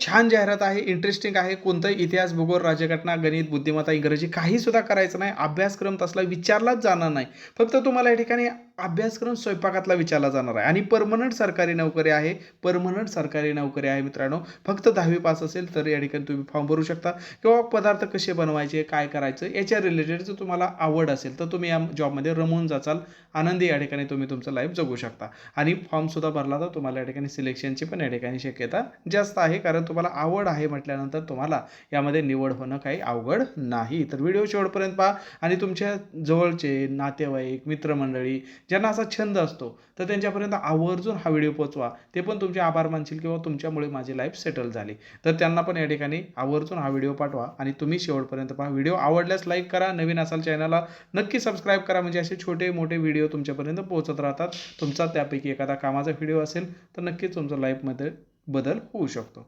छान जाहिरात आहे इंटरेस्टिंग आहे. कोणताही इतिहास भूगोल राज्यघटना गणित बुद्धिमत्ता इंग्रजी काही सुद्धा करायचं नाही. अभ्यासक्रम तसला विचारलाच जाणार नाही. फक्त तुम्हाला या ठिकाणी अभ्यासक्रम स्वयंपाकातला विचारला जाणार आहे. आणि परमनंट सरकारी नोकरी आहे. परमनंट सरकारी नोकरी आहे मित्रांनो. फक्त दहावी पास असेल तर या ठिकाणी तुम्ही फॉर्म भरू शकता. किंवा पदार्थ कसे बनवायचे काय करायचं याच्या रिलेटेड जर तुम्हाला आवड असेल तर तुम्ही या जॉबमध्ये रमून जाचाल. आनंदी या ठिकाणी तुम्ही तुमचं लाईफ जगू शकता. आणि फॉर्मसुद्धा भरला तर तुम्हाला या ठिकाणी सिलेक्शनची पण या ठिकाणी शक्यता जास्त आहे. कारण तुम्हाला आवड आहे म्हटल्यानंतर तुम्हाला यामध्ये निवड होणं काही अवघड नाही. तर व्हिडिओ शेवटपर्यंत पहा आणि तुमच्या जवळचे नातेवाईक मित्रमंडळी ज्यांना असा छंद असतो तर त्यांच्यापर्यंत आवर्जून हा व्हिडिओ पोचवा ते पण तुमचे आभार मानशील किंवा तुमच्यामुळे माझी लाईफ सेटल झाली. तर त्यांना पण या ठिकाणी आवर्जून हा व्हिडिओ पाठवा आणि तुम्ही शेवटपर्यंत पहा. व्हिडिओ आवडल्यास लाईक करा नवीन असाल चॅनलला नक्की सबस्क्राईब करा. म्हणजे असे छोटे मोठे व्हिडिओ तुमच्यापर्यंत पोहोचत राहतात. तुमचा त्यापैकी एखादा कामाचा व्हिडिओ असेल तर नक्कीच तुमच्या लाईफमध्ये बदल होऊ शकतो.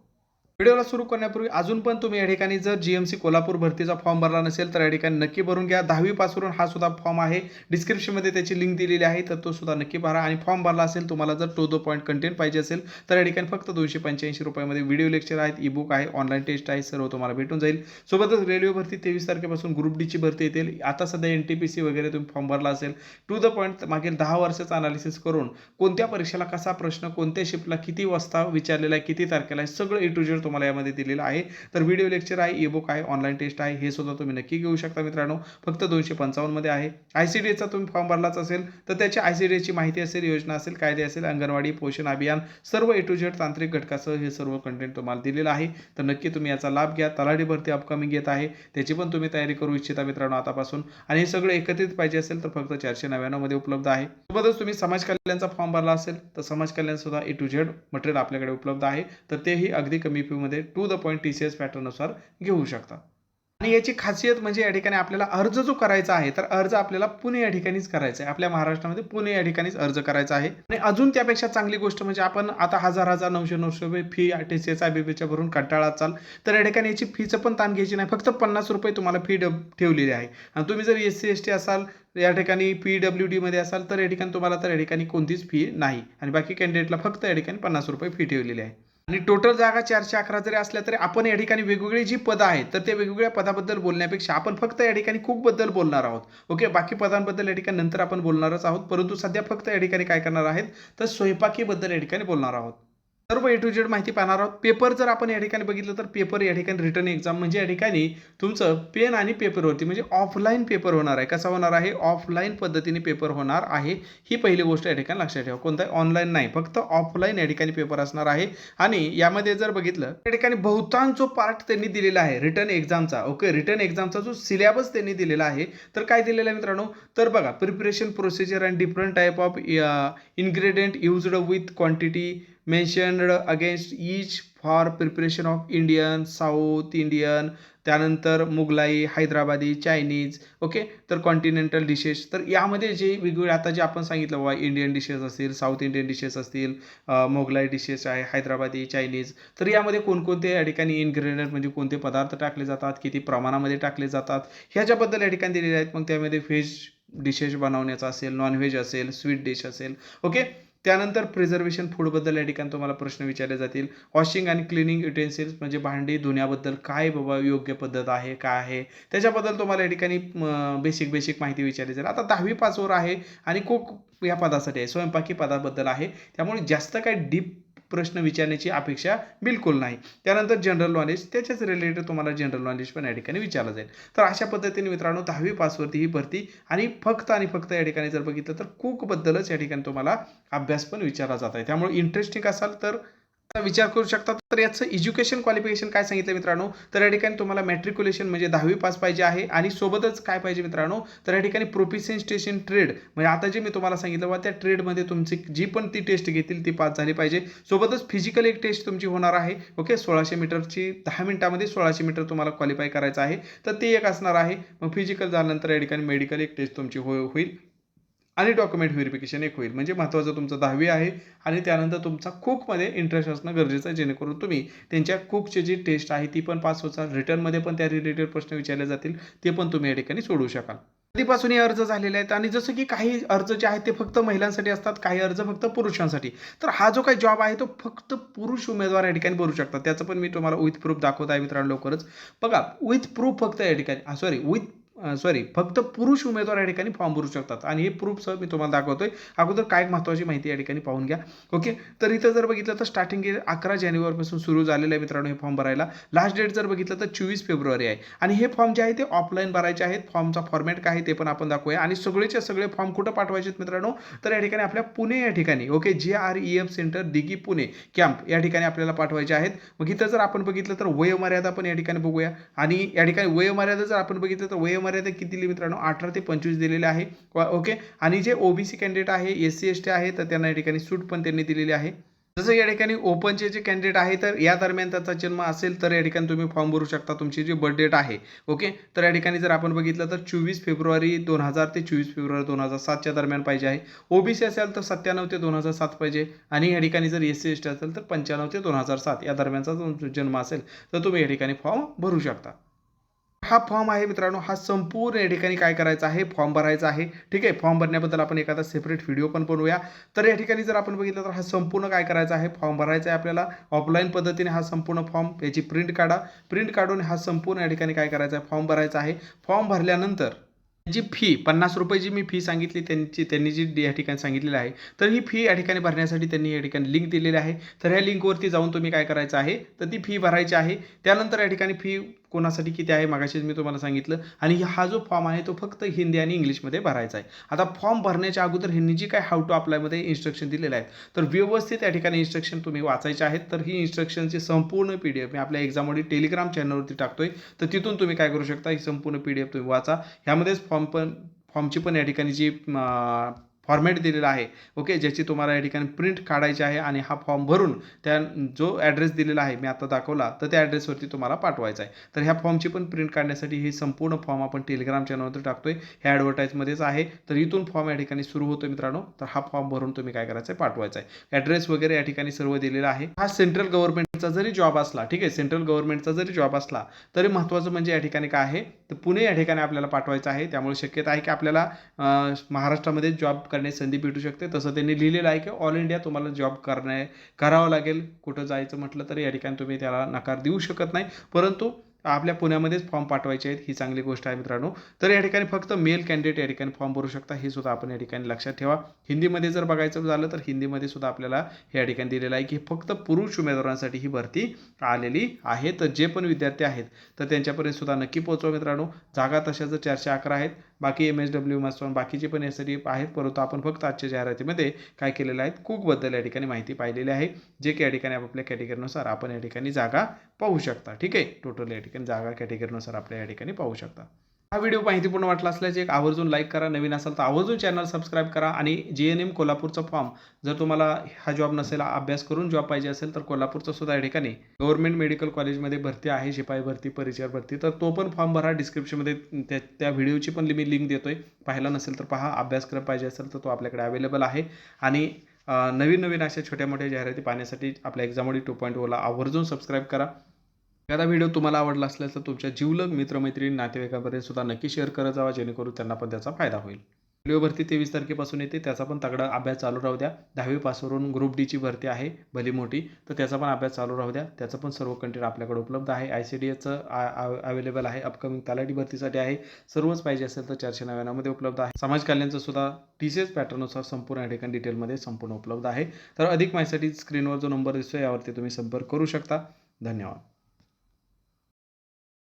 व्हिडिओला सुरू करण्यापूर्वी अजून पण तुम्ही या ठिकाणी जर जी एम सी कोल्हापूर भरतीचा फॉर्म भरला नसेल तर या ठिकाणी नक्की भरून घ्या. दहावी पासून हा सुद्धा फॉर्म आहे. डिस्क्रिप्शनमध्ये त्याची लिंक दिलेली आहे तर तो सुद्धा नक्की भरा. आणि फॉर्म भरला असेल तुम्हाला जर टू द पॉईंट कंटेंट पाहिजे असेल तर या ठिकाणी फक्त दोनशे पंच्याऐंशी रुपयामध्ये व्हिडिओ लेक्चर आहेत ई बुक आहे ऑनलाईन टेस्ट आहे सर्व तुम्हाला भेटून जाईल. सोबतच रेल्वे भरती तेवीस तारखेपासून ग्रुप डीची भरती येतील. आता सध्या एन टी पी सी वगैरे तुम्ही फॉर्म भरला असेल टू द पॉईंट मागील दहा वर्षाचं अनालिसिस करून कोणत्या परीक्षेला कसा प्रश्न कोणत्या शिफ्टला किती वाजता विचारलेला आहे किती तारखेला आहे सगळं ए टू जेड तुम्हाला यामध्ये दिलेला आहे. तर व्हिडिओ लेक्चर आहे ईबुक आहे ऑनलाईन टेस्ट आहे हे सुद्धा तुम्ही नक्की घेऊ शकता मित्रांनो. फक्त दोनशे पंचावन्नमध्ये आहे. आय सी डी एचा तुम्ही फॉर्म भरलाच असेल तर त्याची आय सी डी एची माहिती असेल योजना असेल कायदे असेल अंगणवाडी पोषण अभियान सर्व ए टू झेड तांत्रिक घटकासह हे सर्व कंटेंट तुम्हाला दिलेलं आहे. तर नक्की तुम्ही याचा लाभ घ्या. तलाठी भरती अपकमिंग येत आहे. त्याची पण तुम्ही तयारी करू इच्छिता मित्रांनो आतापासून. आणि हे सगळं एकत्रित पाहिजे असेल तर फक्त चारशे नव्याण्णवमध्ये उपलब्ध आहे. सोबतच तुम्ही समाज कल्याणचा फॉर्म भरला असेल तर समाज कल्याण सुद्धा ए टू झेड मटेरियल आपल्याकडे उपलब्ध आहे. तर तेही अगदी कमी मध्ये to the point T C S पॅटर्ननुसार घेऊ शकता. आणि याची खासियत म्हणजे या ठिकाणी आपल्याला अर्ज जो करायचा आहे तर अर्ज आपल्याला पुणे या ठिकाणीच करायचा आहे. आपल्या महाराष्ट्रामध्ये पुणे या ठिकाणीच अर्ज करायचा आहे. आणि अजून त्यापेक्षा चांगली गोष्ट म्हणजे आपण आता हजार हजार नऊशे नऊशे रुपये fee T C S I B पीच्या भरून कंटाळा चाल. तर या ठिकाणी याची फीचं पण ताण घ्यायची नाही. फक्त पन्नास रुपये तुम्हाला फी डब ठेवलेली आहे. आणि तुम्ही जर एस सी एस टी असाल या ठिकाणी पी डब्ल्यू डीमध्ये असाल तर या ठिकाणी तुम्हाला तर या ठिकाणी कोणतीच फी नाही. आणि बाकी कॅन्डिडेटला फक्त या ठिकाणी पन्नास रुपये फी ठेवलेली आहे. आणि टोटल जागा चारशे अकरा जरी असल्या तरी आपण या ठिकाणी वेगवेगळी जी पदं आहेत तर त्या वेगवेगळ्या पदाबद्दल बोलण्यापेक्षा आपण फक्त या ठिकाणी खूप बद्दल बोलणार आहोत. ओके बाकी पदांबद्दल या ठिकाणी नंतर आपण बोलणारच आहोत परंतु सध्या फक्त या ठिकाणी काय करणार आहेत तर स्वयंपाकीबद्दल या ठिकाणी बोलणार आहोत. सर्व ए टू जेड माहिती पाहणार आहोत. पेपर जर आपण या ठिकाणी बघितलं तर पेपर या ठिकाणी रिटर्न एक्झाम म्हणजे या ठिकाणी तुमचं पेन आणि पेपरवरती म्हणजे ऑफलाईन पेपर होणार आहे. कसा होणार आहे? ऑफलाईन पद्धतीने पेपर होणार आहे. ही पहिली गोष्ट या ठिकाणी लक्षात ठेवा. कोणताही ऑनलाईन नाही. फक्त ऑफलाईन या ठिकाणी पेपर असणार आहे. आणि यामध्ये जर बघितलं त्या ठिकाणी बहुतांश जो पार्ट त्यांनी दिलेला आहे. रिटर्न एक्झामचा ओके रिटर्न एक्झामचा जो सिलेबस त्यांनी दिलेला आहे तर काय दिलेलं आहे मित्रांनो? तर बघा preparation procedure and different type of ingredient used with quantity mentioned against each for preparation of Indian south Indian त्यानंतर मुघलाई हैदराबादी चायनीज ओके तर कॉन्टिनेंटल डिशेस तर यामध्ये जे वेगवेगळे आता जे आपण सांगितलं बाबा इंडियन डिशेस असतील साऊथ इंडियन डिशेस असतील मोगलाई डिशेस आहे हैदराबादी चायनीज तर यामध्ये कोणकोणते या ठिकाणी इन्ग्रेडियंट म्हणजे कोणते पदार्थ टाकले जातात किती प्रमाणामध्ये टाकले जातात ह्याच्याबद्दल या ठिकाणी दिलेले आहेत. मग त्यामध्ये व्हेज डिशेस बनवण्याचा असेल नॉनव्हेज असेल स्वीट डिश असेल ओके त्यानंतर प्रिझर्वेशन फूडबद्दल या ठिकाणी तुम्हाला प्रश्न विचारले जातील. वॉशिंग आणि क्लिनिंग युटेन्सिल्स म्हणजे भांडी धुण्याबद्दल काय बाबा योग्य पद्धत आहे काय आहे? त्याच्याबद्दल तुम्हाला या ठिकाणी बेसिक बेसिक माहिती विचारली जाईल. आता दहावी पाचवर आहे आणि कोक या पदासाठी आहे स्वयंपाकी पदाबद्दल आहे. त्यामुळे जास्त काय डीप प्रश्न विचारण्याची अपेक्षा बिलकुल नाही. त्यानंतर जनरल नॉलेज त्याच्याच रिलेटेड तुम्हाला जनरल नॉलेज पण या ठिकाणी विचारलं जाईल. तर अशा पद्धतीने मित्रांनो दहावी पासवरती ही भरती आणि फक्त आणि फक्त या ठिकाणी जर बघितलं तर कुकबद्दलच या ठिकाणी तुम्हाला अभ्यास पण विचारला जात आहे. त्यामुळे इंटरेस्टिंग असाल तर विचार करू शकता. तर याचं एज्युकेशन क्वालिफिकेशन काय सांगितलं मित्रांनो? तर या ठिकाणी तुम्हाला मॅट्रिक्युलेशन म्हणजे दहावी पास पाहिजे आहे आणि सोबतच काय पाहिजे मित्रांनो? तर या ठिकाणी प्रोफिशियन स्टेशन ट्रेड म्हणजे आता जे मी तुम्हाला सांगितलं बा त्या ट्रेडमध्ये तुमची जी पण ती टेस्ट घेतील ती पास झाली पाहिजे. सोबतच फिजिकल एक टेस्ट तुमची होणार आहे. ओके सोळाशे मीटरची दहा मिनिटामध्ये सोळाशे मीटर तुम्हाला क्वालिफाय करायचं आहे. तर ते एक असणार आहे. मग फिजिकल झाल्यानंतर या ठिकाणी मेडिकल एक टेस्ट तुमची हो होईल. आणि डॉक्युमेंट व्हेरिफिकेशन एक होईल. म्हणजे महत्त्वाचं तुमचं दहावी आहे आणि त्यानंतर तुमचा कुकमध्ये इंटरेस्ट असणं गरजेचं आहे जेणेकरून तुम्ही त्यांच्या कुकची जी टेस्ट आहे ती पण पास होता रिटर्नमध्ये पण त्या रिलेटेड प्रश्न विचारले जातील ते पण तुम्ही या ठिकाणी सोडू शकाल. कधीपासून हे अर्ज झालेले आहेत आणि जसं की काही अर्ज जे आहेत ते फक्त महिलांसाठी असतात काही अर्ज फक्त पुरुषांसाठी. तर हा जो काही जॉब आहे तो फक्त पुरुष उमेदवार या ठिकाणी भरू शकतात. त्याचं पण मी तुम्हाला विथ प्रूफ दाखवत आहे मित्रांनो लवकरच. बघा विथ प्रूफ फक्त या ठिकाणी सॉरी विथ सॉरी फक्त पुरुष उमेदवार या ठिकाणी फॉर्म भरू शकतात. आणि हे प्रूफसह मी तुम्हाला दाखवतोय. अगोदर काय महत्त्वाची माहिती या ठिकाणी पाहून घ्या. ओके तर इथं जर बघितलं तर स्टार्टिंग अकरा जानेवारीपासून सुरू झालेलं आहे मित्रांनो हे फॉर्म भरायला. लास्ट डेट जर बघितलं तर चोवीस फेब्रुवारी आहे. आणि हे फॉर्म जे आहे ते ऑफलाईन भरायचे आहेत. फॉर्मचा फॉर्मॅट काय आहे ते पण आपण दाखवूया. आणि सगळेचे सगळे फॉर्म कुठं पाठवायचे आहेत मित्रांनो? तर या ठिकाणी आपल्या पुणे या ठिकाणी. Okay J R E F centre Dighi Pune camp या ठिकाणी आपल्याला पाठवायचे आहेत. मग इथं जर आपण बघितलं तर वयोमर्यादा पण या ठिकाणी बघूया. आणि या ठिकाणी वयोमर्यादा जर आपण बघितलं तर वयोमर्यादा किती दिली मित्रांनो? अठरा ते पंचवीस दिलेले आहे. ओके. आणि जे ओबीसी कॅन्डिडेट आहे एस सी एस टी आहे तर त्यांना या ठिकाणी सूट पण त्यांनी दिलेली आहे. जसं या ठिकाणी ओपनचे जे कॅन्डिडेट आहे तर या दरम्यान त्याचा जन्म असेल तर या ठिकाणी तुम्ही फॉर्म भरू शकता तुमची जी बर्थ डेट आहे. ओके? तर या ठिकाणी जर आपण बघितलं तर चोवीस फेब्रुवारी दोन हजार ते चोवीस फेब्रुवारी दोन हजार सातच्या दरम्यान पाहिजे आहे. ओबीसी असेल तर सत्त्याण्णव ते दोन हजार सात पाहिजे. आणि या ठिकाणी जर एस सी एस टी असेल तर पंच्याण्णव ते दोन हजार सात या दरम्यानचा जन्म असेल तर तुम्ही या ठिकाणी फॉर्म भरू शकता. हा फॉर्म आहे मित्रांनो हा संपूर्ण या ठिकाणी काय करायचा आहे? फॉर्म भरायचा आहे. ठीक आहे? फॉर्म भरण्याबद्दल आपण एखादा सेपरेट व्हिडिओ पण बनवूया. तर या ठिकाणी जर आपण बघितलं तर हा संपूर्ण काय करायचा आहे? फॉर्म भरायचा आहे आपल्याला. ऑफलाईन पद्धतीने हा संपूर्ण फॉर्म याची प्रिंट काढा. प्रिंट काढून हा संपूर्ण या ठिकाणी काय करायचा आहे? फॉर्म भरायचा आहे. फॉर्म भरल्यानंतर जी फी पन्नास रुपये जी मी फी सांगितली त्यांची त्यांनी जी या ठिकाणी सांगितलेली आहे तर ही फी या ठिकाणी भरण्यासाठी त्यांनी या ठिकाणी लिंक दिलेली आहे. तर ह्या लिंकवरती जाऊन तुम्ही काय करायचं आहे? तर ती फी भरायची आहे. त्यानंतर या ठिकाणी फी कोणासाठी किती आहे मागाशीच मी तुम्हाला सांगितलं. आणि हा जो फॉर्म आहे तो फक्त हिंदी आणि इंग्लिशमध्ये भरायचा आहे. आता फॉर्म भरण्याच्या अगोदर ह्यांनी जी काय हाऊ टू अप्लायमध्ये इन्स्ट्रक्शन दिलेले आहेत. तर व्यवस्थित या ठिकाणी इन्स्ट्रक्शन तुम्ही वाचायचे आहेत. तर ही इन्स्ट्रक्शनची संपूर्ण पी डी एफ मी आपल्या एक्झाममध्ये टेलिग्राम चॅनलवरती टाकतोय. तर तिथून तुम्ही काय करू शकता? ही संपूर्ण पी डी एफ तुम्ही वाचा. ह्यामध्येच फॉर्म पण फॉर्मची पण या ठिकाणी जी फॉर्मॅट दिलेला आहे. ओके ज्याची तुम्हाला या ठिकाणी प्रिंट काढायची आहे आणि हा फॉर्म भरून त्या जो ॲड्रेस दिलेला आहे मी आता दाखवला तर त्या ॲड्रेसवरती तुम्हाला पाठवायचा आहे. तर ह्या फॉर्मची पण प्रिंट काढण्यासाठी ही संपूर्ण फॉर्म आपण टेलिग्राम चॅनलवरती टाकतोय. ह्या ॲडव्हर्टाईजमध्येच आहे. तर इथून फॉर्म या ठिकाणी सुरू होतो मित्रांनो. तर हा फॉर्म भरून तुम्ही काय करायचं आहे पाठवायचा आहे. ॲड्रेस वगैरे या ठिकाणी सर्व दिलेला आहे. हा सेंट्रल गव्हर्नमेंटचा जरी जॉब असला ठीक आहे? सेंट्रल गव्हर्नमेंटचा जरी जॉब असला तरी महत्त्वाचं म्हणजे या ठिकाणी काय आहे? तर पुणे या ठिकाणी आपल्याला पाठवायचं आहे. त्यामुळे शक्यता आहे की आपल्याला महाराष्ट्रामध्ये जॉब करण्याची संधी भेटू शकते. तसं त्यांनी लिहिलेलं आहे की ऑल इंडिया तुम्हाला जॉब करणे करावं लागेल. कुठं जायचं म्हटलं तर या ठिकाणी तुम्ही त्याला नकार देऊ शकत नाही. परंतु आपल्या पुण्यामध्येच फॉर्म पाठवायचे आहेत. ही चांगली गोष्ट आहे मित्रांनो. तर या ठिकाणी फक्त मेल कॅन्डिडेट या ठिकाणी फॉर्म भरू शकता. हे सुद्धा आपण या ठिकाणी लक्षात ठेवा. हिंदीमध्ये जर बघायचं झालं तर हिंदीमध्ये सुद्धा आपल्याला या ठिकाणी दिलेलं आहे की फक्त पुरुष उमेदवारांसाठी ही भरती आलेली आहे. तर जे पण विद्यार्थी आहेत तर त्यांच्यापर्यंत सुद्धा नक्की पोहोचवा मित्रांनो. जागा तशाच चारशे अकरा आहेत. बाकी एम एस डब्ल्यू मास्टर बाकीचे पण यासाठी आहेत. परंतु आपण फक्त आजच्या जाहिरातीमध्ये काय केलेलं आहे कुकबद्दल या ठिकाणी माहिती पाहिलेली आहे. जे की या ठिकाणी आपापल्या कॅटेगरीनुसार आपण या ठिकाणी जागा पाहू शकता. ठीक आहे? टोटल या ठिकाणी जागा कॅटेगरीनुसार आपल्या या ठिकाणी पाहू शकता. हा व्हिडिओ माहितीपूर्ण वाटला असल्याचे एक आवर्जून लाईक करा नवीन असाल तर आवर्जून चॅनल सबस्क्राईब करा आणि जी एन एम कोल्हापूरचा फॉर्म जर तुम्हाला हा जॉब नसेल अभ्यास करून जॉब पाहिजे असेल तर कोल्हापूरचा सुद्धा या ठिकाणी गव्हर्नमेंट मेडिकल कॉलेजमध्ये भरती आहे शिपाई भरती परिचय भरती. तर तो पण फॉर्म भरा डिस्क्रिप्शनमध्ये त्या त्या व्हिडिओची पण मी लिंक देतोय. पाहिला नसेल तर पहा अभ्यासक्रम पाहिजे असेल तर तो आपल्याकडे अवेलेबल आहे. आणि नवीन नवीन अशा छोट्या मोठ्या जाहिराती पाहण्यासाठी आपल्या एक्झामोडी टू पॉईंट ओला आवर्जून सबस्क्राईब करा. एखादा व्हिडिओ तुम्हाला आवडला असल्यास तर तुमच्या जीवलग मित्रमैत्रिणी नातेवाईकांपर्यंत सुद्धा नक्की शेअर करत जावा जेणेकरून त्यांना पण त्याचा फायदा होईल. व्हिडिओ भरती तेवीस तारखेपासून येते त्याचा पण तगडा अभ्यास चालू राहू द्या. दहावी पासवरून ग्रुप डीची भरती आहे भली मोठी. तर त्याचा पण अभ्यास चालू राहू द्या. त्याचं पण सर्व कंटेंट आपल्याकडे उपलब्ध आहे. आय सी डी एचं अवेलेबल आहे अपकमिंग तलाठी भरतीसाठी आहे. सर्वच पाहिजे असेल तर चारशे नव्याण्णवमध्ये उपलब्ध आहे. समाज कल्याणचं सुद्धा टी सी एस पॅटर्ननुसार संपूर्ण या ठिकाणी डिटेलमध्ये संपूर्ण उपलब्ध आहे. तर अधिक माहितीसाठी स्क्रीनवर जो नंबर दिसतो यावरती तुम्ही संपर्क करू शकता. धन्यवाद.